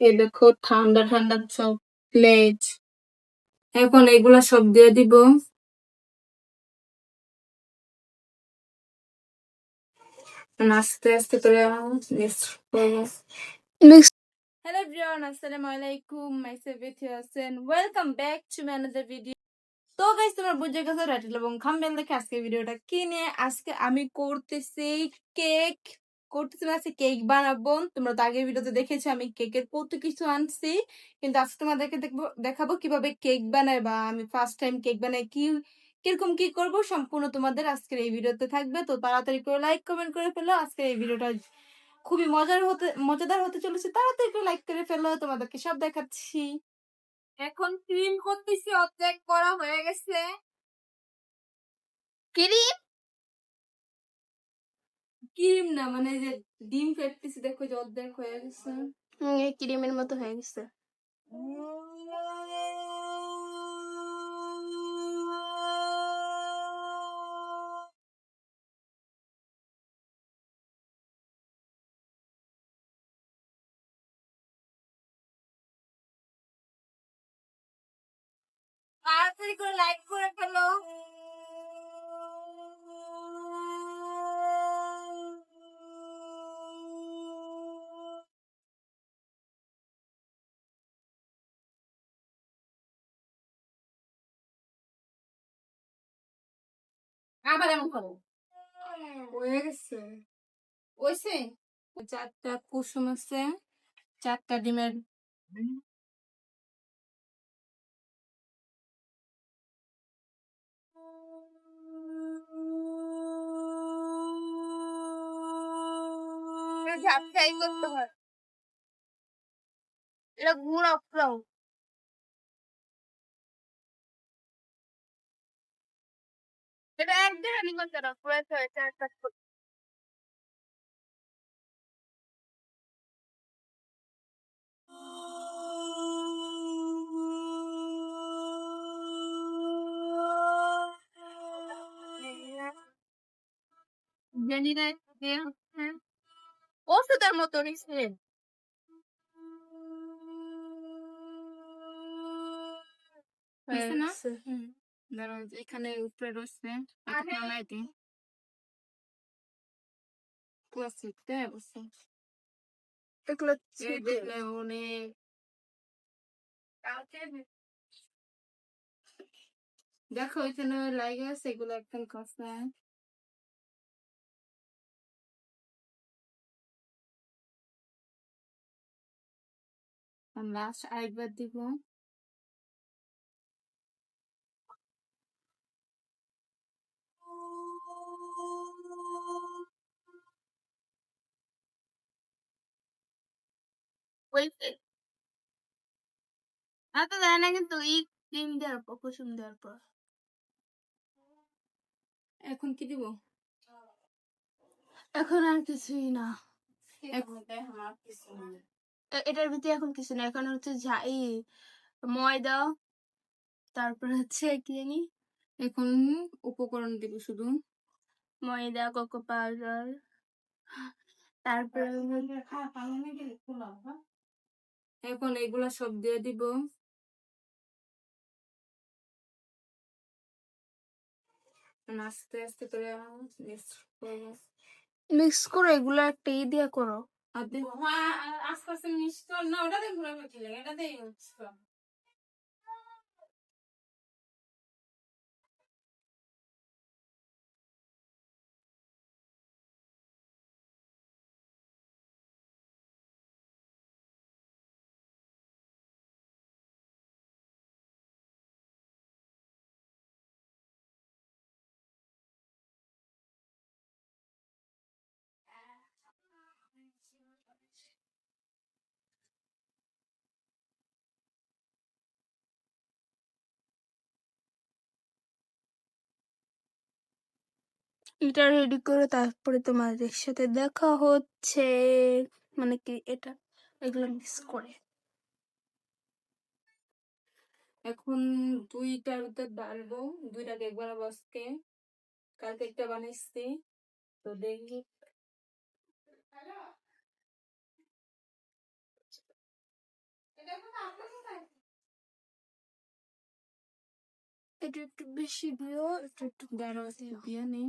এই দেখো ঠান্ডা ঠান্ডা চকলেট এখন এগুলা সব দিয়ে দিব। আস্তে আস্তে করে মিক্স Hello everyone, আসসালামু আলাইকুম। মাইসেলফ উইথ আছেন welcome back to my another video তো গাইস তোমরা বুঝে গেছো রাইটেল এবং খামবেল দেখে আজকে ভিডিওটা কিনে আজকে আমি করতেছি কেক করতেছি মানে আজকে কেক বানাবো। তোমরা তো আগের ভিডিওতে দেখেছ আমি কেকের কত কিছু আনছি। কিন্তু আজকে তোমাদেরকে দেখব দেখাবো কীভাবে কেক বানাই বা আমি ফার্স্ট টাইম কেক বানাই কি কীরকম কি করব সম্পূর্ণ তোমাদের আজকের এই ভিডিওতে থাকবে। তো তাড়াতাড়ি করে লাইক কমেন্ট করে ফেলো। আজকের এই ভিডিওটা খুবই মজার হতে মজাদার হতে চলেছে। তাড়াতাড়ি একটু লাইক করে ফেলো তোমাদেরকে সব দেখাচ্ছি। এখন ক্রিম করতেছি অর্ধেক করা হয়ে গেছে। ক্রিম? ক্রিম না মানে যে ডিম ফেটতেছি দেখো যে দেখ হয়ে গেছে। ক্রিমের মতো হয়ে গেছে। আবার এমন করো। হয়ে গেছে। ওইছে চারটা কুসুম আছে চারটা ডিমের ঝাপটাই করতে হয়। এটা গুঁড়ো ফ্রাও এটা এক দেখানি করতে না পুরো হয়েছে একটা জানি না যে হচ্ছে ওষুধের মতো নিচ্ছে হয়েছে না? এখানে উপরে রয়েছে অবশ্য এগুলো অনেক দেখো এখানে লাগে আছে এগুলো একদম কষা লাস্ট আরেকবার দিব। বলছে আর তো জানি না কিন্তু এই ক্রিম দেওয়ার পর কুসুম দেওয়ার পর এখন কি দিব এখন আর কিছুই না এটার ভিতরে এখন কিছু না এখন হচ্ছে ঝা এই ময়দা তারপর হচ্ছে কি জানি এখন উপকরণ দিব শুধু ময়দা কোকো পাউডার তারপরে এখন এগুলা সব দিয়ে দিব। আস্তে আস্তে করে মিক্স করব। মিক্স করে এগুলো একটা ই দিয়ে করো। আস্তে আস্তে মিক্স কর। না ওটা দিয়ে ঘুরে বেঁচে এটা দিয়ে মিক্স কর। এটা রেডি করে তারপরে তোমাদের সাথে দেখা হচ্ছে। মানে কি এটা? এগুলো মিক্স করে। এখন দুইটার ভিতর ডালবো। দুইটাকে একবার বসকে। কালকে একটা বানাইছি। তো দেখি। এটা একটু বেশি দিও এটা একটু দাঁড়াও আজকে বিয়ে নেই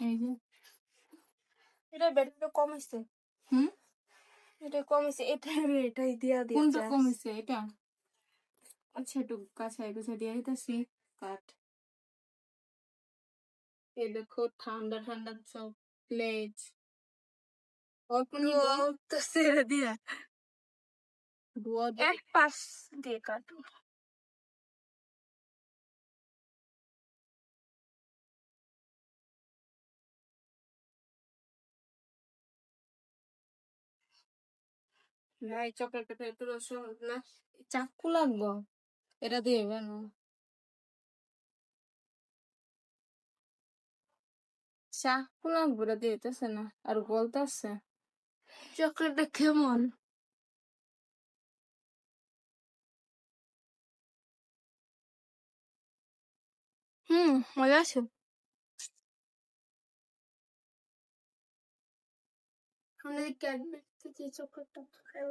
এই যে। এটা ব্যাটারিটা কমেছে হুম? এটা এটা এটাই দিয়া দিয়া কোনটা এটা? আচ্ছা একটু কাছে কাছে দিয়ে দিতেছি কাট। এই দেখো ঠান্ডা ঠান্ডা চকলেট ছেড়ে দিয়া দুয়া। এক পাশ দিয়ে কাটো। ভাই চকলেটটা একটু রস, না চাকু লাগবো এটা দিয়ে কেন চাকু লাগবো এটা দিতেছে না, আর গলতেছে। চকলেটটা কেমন? হুম, মজা আছে। আমাদের ক্যাডবেরি থেকে চকলেটটা খাই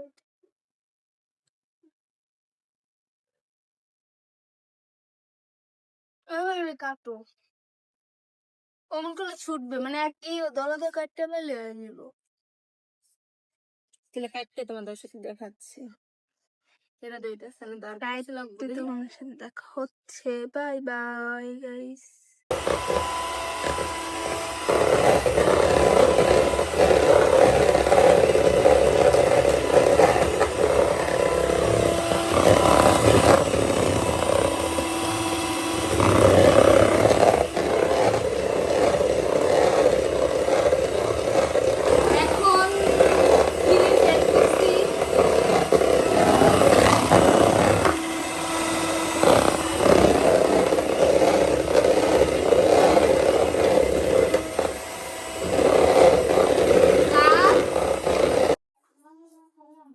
এবারে কাটো। অমন করে ছুটবে মানে এক এই দলাদা কাটতে পারলে হয়ে নিল তাহলে কাটতে তোমাদের সাথে দেখাচ্ছি। না তার গাইড লাগবে তোমার সাথে দেখা হচ্ছে। বাই বাই গাইস সেট করছি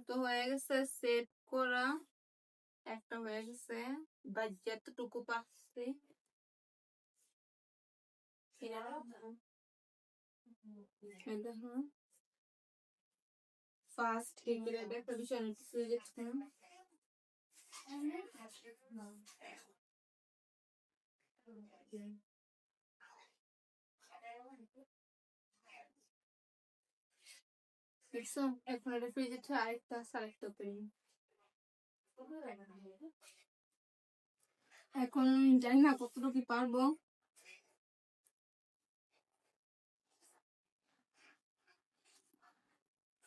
তো হয়ে গেছে ফার্স্ট একটা বিষয় দেখছ এখন ফ্রিজে আরেকটা আরেকটা জানি না কতটুকু কি পারব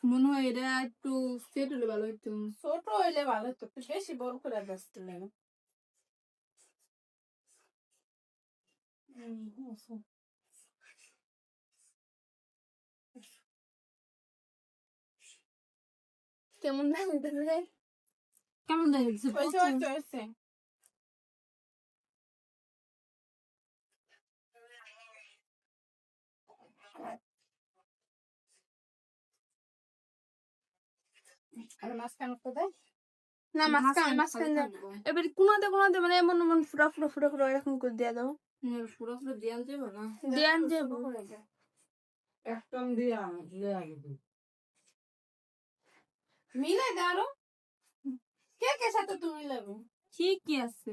মনে হয় এটা একটু সেট হলে ভালো হতো ছোট হইলে ভালো হতো বেশি বড় করে ব্যস্ত লাগে কেমন লাগতেছে কেমন দেখছে আর মাঝখানে কোথায় না মাঝখানে মাঝখানে দাও। এবার কোনাতে কোনাতে মানে এমন এমন ফুটা ফুটা ফুটা ফুটা এরকম করে দিয়ে দাও। পুরো পুরো দিয়ে আনতে না? দিয়ে আনতে একদম মিলে কে কে সাথে তুমি মিলাবে? আছে।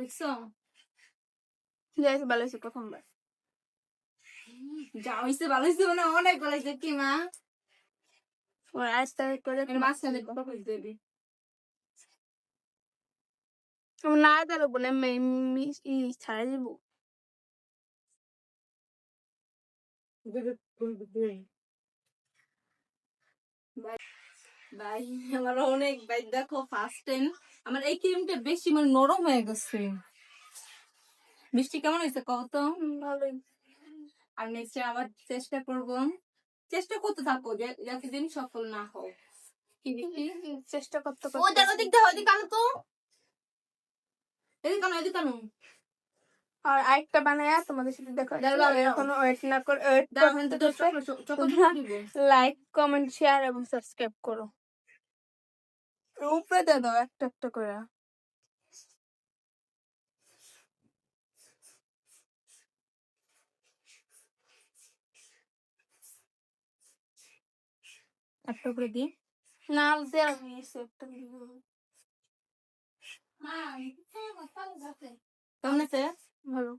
হারাইছে যাইছে ভালো হয়েছে প্রথমবার। যা হইছে ভালো হইছে মানে অনেক ভালো কি মা? ওর আস্তে করে এর মাঝখানে কথা কইতে দিবি আমি না দাঁড়াবো না ছাড়া ভাই আমার অনেক ভাই দেখো ফার্স্ট টাইম আমার এই ক্রিমটা বেশি মানে নরম হয়ে গেছে। মিষ্টি কেমন হয়েছে কত ভালোই। আর নেক্সট আবার চেষ্টা করব। চেষ্টা করতে থাকো যাতে দিন সফল না হও। চেষ্টা করতে ও দেখো দিক দাও এদিক আনো তো। এদিক আনো এদিক আনো। আর আরেকটা বানায় তোমাদের সাথে দেখা দাঁড়াও, দাঁড়াও। এখনও ওয়েট না করে ওয়েট দাঁড়াও আমি তো চকলেট চকলেট দিব। লাইক কমেন্ট শেয়ার এবং সাবস্ক্রাইব করো। উপরে দিয়ে দাও একটা একটা করে। একটা করে দি না দিয়ে আমি একটা। কেমন আছে? ভালো।